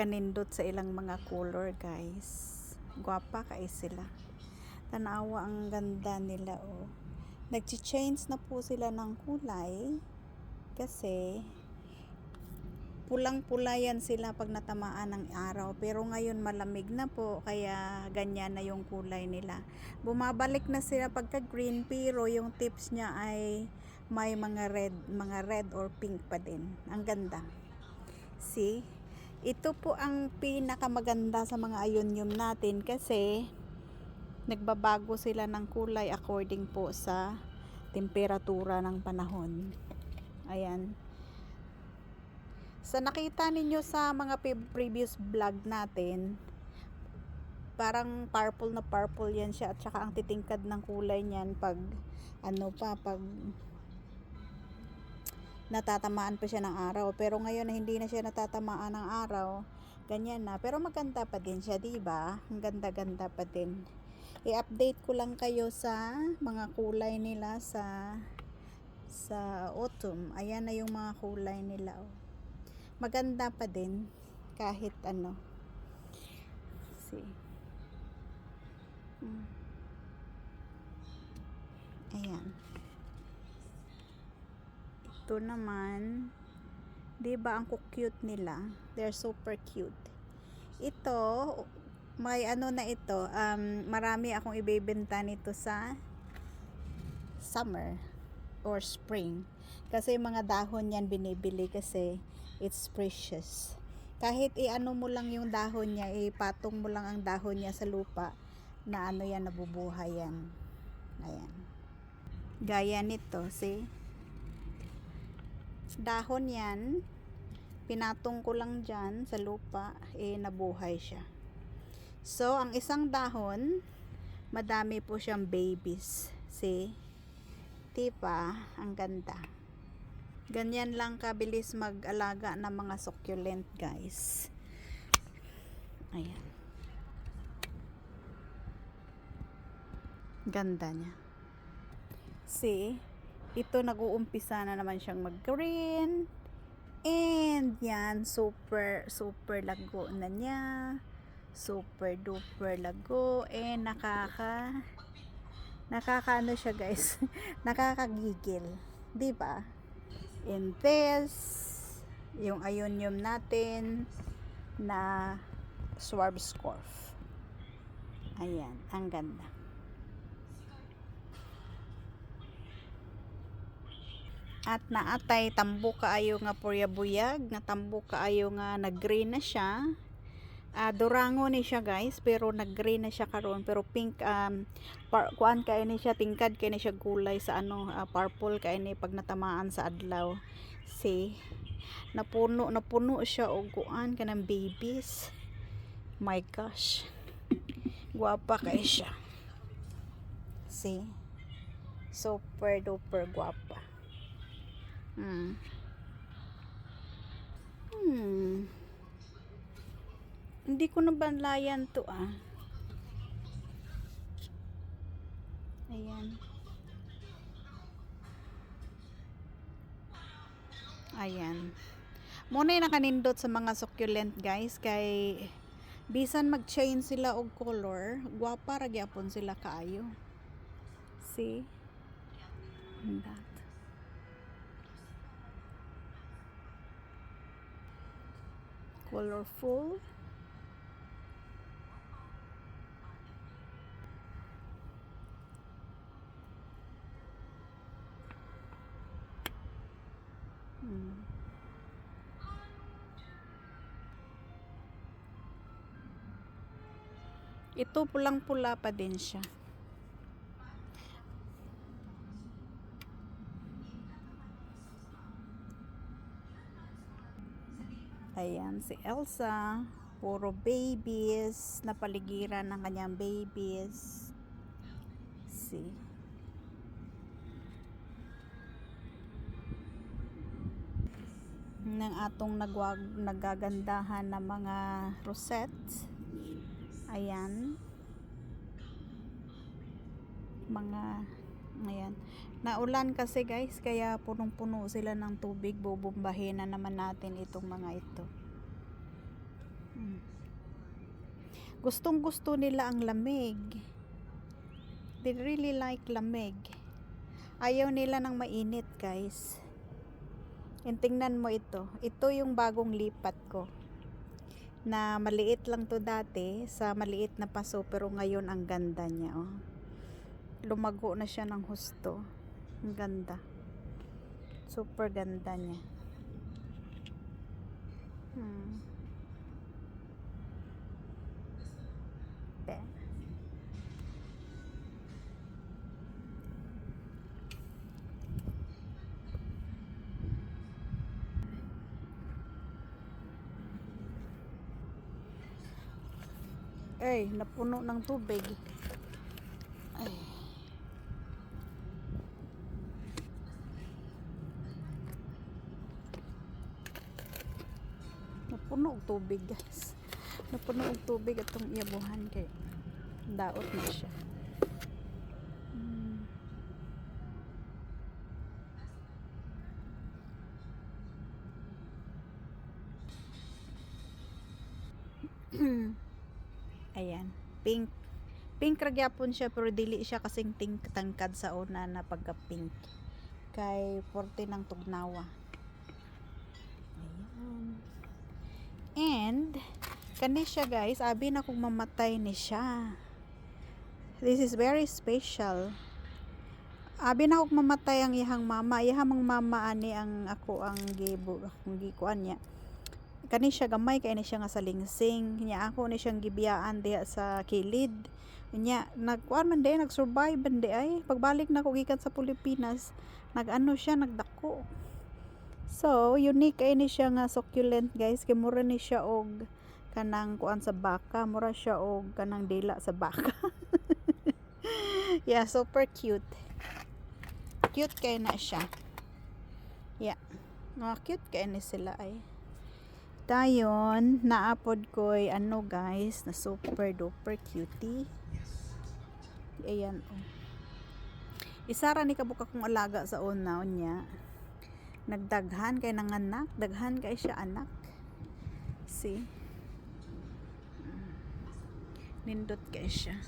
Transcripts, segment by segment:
kanindot sa ilang mga color guys. Gwapa kay sila. Tanawa ang ganda nila oh. Nagchi-change na po sila ng kulay kasi pulang-pula yan sila pag natamaan ng araw. Pero ngayon malamig na po kaya ganyan na yung kulay nila. Bumabalik na sila pagka green pero yung tips niya ay may mga red mga red or pink pa din. Ang ganda. See ito po ang pinakamaganda sa mga ayonyum natin kasi nagbabago sila ng kulay according po sa temperatura ng panahon. Ayan. Sa nakita ninyo sa mga previous vlog natin, parang purple na purple yan siya at saka ang titingkad ng kulay niyan pag ano pa pag natatamaan pa siya ng araw. Pero ngayon na hindi na siya natatamaan ng araw ganyan na. Pero maganda pa din siya di ba? Ang ganda-ganda pa din. I-update ko lang kayo sa mga kulay nila sa sa autumn. Ayan na yung mga kulay nila oh. Maganda pa din kahit ano. See. Hmm. ayan ito naman 'di ba ang cute nila they're super cute ito may ano na ito um, marami akong ibebenta nito sa summer or spring kasi yung mga dahon yan binibili kasi it's precious. Kahit iano mo lang yung dahon niya, ipatong mo lang ang dahon niya sa lupa, na ano yan, nabubuhay yan. Ayan. Gaya nito, see? Dahon yan, pinatong ko lang dyan sa lupa, eh nabuhay siya. So, ang isang dahon, madami po siyang babies. See? Diba? Ang ganda. Ganyan lang kabilis mag-alaga ng mga succulent guys. Ayan. Ganda niya. See, ito nag-uumpisa na naman siyang mag-green. And yan, super, super lago na niya. Super duper lago. And nakaka, nakakaano siya guys. nakakagigil. 'Di ba? in this yung ionium natin na Swarovscorf ayan, ang ganda at naatay tambo kaayo nga puryabuyag nga tambo kaayo nga nag-green na siya. Ah, durango ni siya guys pero nag-green na siya karon. Pero pink um par, kuan kay ni siya tingkad kay ni siya gulay sa ano ah, purple kay ni pag natamaan sa adlaw. See napuno napuno siya og kuan kanang babies. My gosh. Guwapa kay siya. See super duper guwapa hmm hmm hindi ko na banlayan to ah. Ayan. Ayan. Muna yung nakanindot sa mga succulent guys kay bisan mag-change sila og color, gwapa ra gyapon sila kaayo. See? And that. Colorful. Hmm. Ito pulang-pula pa din siya. Ayan si Elsa. Puro babies. Napaligiran ng kanyang babies. See. ng atong nagwag, nagagandahan na mga rosettes. Ayan. Mga ayan. Naulan kasi guys, kaya punong-puno sila ng tubig. Bubumbahin na naman natin itong mga ito. Mm. Gustong gusto nila ang lamig. They really like lamig. Ayaw nila ng mainit, guys. And tingnan mo ito. Ito yung bagong lipat ko. Na maliit lang to dati sa maliit na paso pero ngayon ang ganda niya, oh. Lumago na siya ng husto. Ang ganda. Super ganda niya. Hmm. Te. Ay, napuno ng tubig. Ay. Napuno og tubig, guys. Napuno og tubig atong iyabuhan kay daot na siya. Mm. Ayan, pink. Pink ra gyapon siya pero dili siya kasing tangkad sa una na pagka pink. Kay porte ng tugnawa. And kani siya guys, abi na kung mamatay ni siya. This is very special. Abi na kung mamatay ang ihang mama, ihang mang mama ani ang ako ang gibo, akong gikuan niya. Kani siya gamay kay ni siya nga sa lingsing. Nya ako ni siyang gibiyaan diha sa kilid. Nya nagkuan man day nag-survive man day ay. Pagbalik na ko gikan sa Pilipinas nagano siya nagdako so unique kay ni siya nga succulent guys. Kay mura ni siya og kanang kuan sa baka. Mura siya og kanang dila sa baka. Yeah super cute. Cute kay na siya. Yeah. Mga cute kay ni sila ay. Dayon naapod ko'y ano guys na super duper cutie. Ayan oh. isara ni kabuka kong alaga sa una niya nagdaghan kay nanganak daghan kay siya anak. See? Nindot kay siya.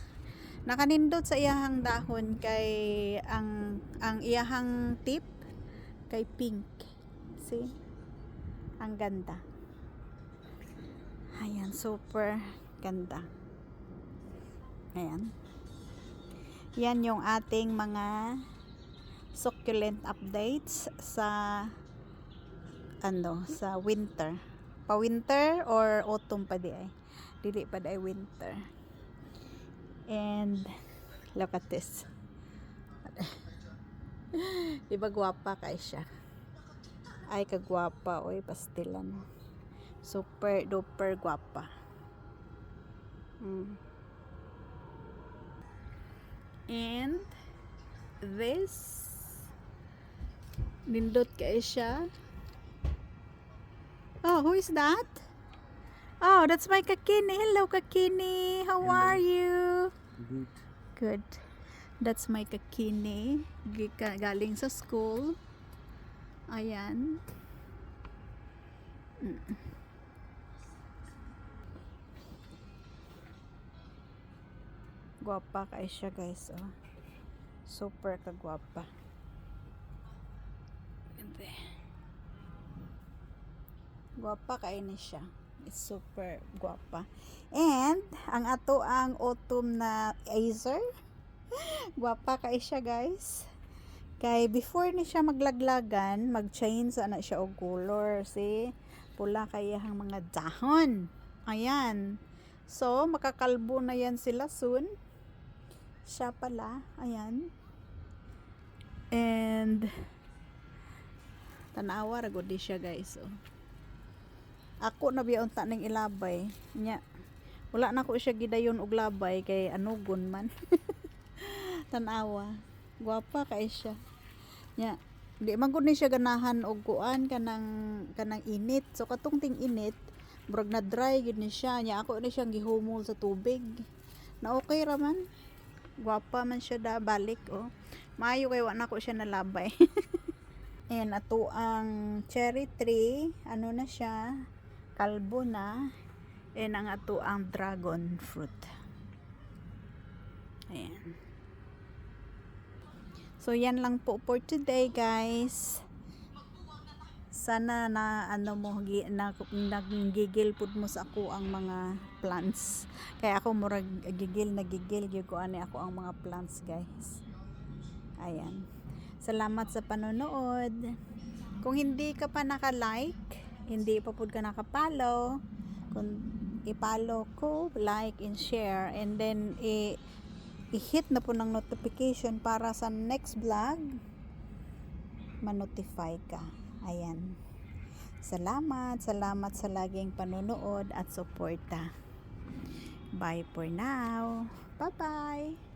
Nakanindot sa iyahang dahon kay ang ang iyahang tip kay pink. See? Ang ganda. Ayan, super ganda. Ayan. Yan yung ating mga succulent updates sa ano, sa winter. Pa winter or autumn pa di ay. Dili pa di ay winter. And look at this. di ba gwapa kay siya? Ay kagwapa, oy pastilan super duper guapa mm. and this nindot kay siya oh who is that oh that's my kakini hello kakini how Hello. are you Good. good that's my kakini Gika- galing sa school ayan Mm. Kay siya guys, oh. Super kagwapa. Gwapa kay ni siya. It's super gwapa. And, ang ato ang autumn na Acer. gwapa kay siya guys. Kay before ni siya maglaglagan, mag-change ana siya og color. See? Pula kay ang mga dahon. Ayan. So, makakalbo na yan sila soon siya pala ayan and tanawa ra gud di siya guys oh. Ako na biya unta ning ilabay. Nya wala na ko siya gidayon og labay kay anugon man. Tanawa. Gwapa kay siya. Nya di man ni siya ganahan og kuan kanang kanang init. So katong ting init murag na dry gid ni siya. Nya ako ni siyang gihumol sa tubig. Na okay ra man. Gwapa man siya da balik oh. Maayo kay wa na ko siya nalabay. Ayan ato ang cherry tree. Ano na siya kalbo na and ang ato ang dragon fruit. Ayan. So yan lang po for today guys. Sana na ano mo na, naggigil pud mo sa ako ang mga plants. Kaya ako murag gigil nagigil gyud ko ani ako ang mga plants guys. Ayan. Salamat sa panonood. Kung hindi ka pa naka-like hindi pa pud ka naka-follow kung i-follow ko like and share and then i i-hit na po ng notification para sa next vlog ma-notify ka Ayan. Salamat, salamat sa laging panonood at suporta. Bye for now. Bye-bye.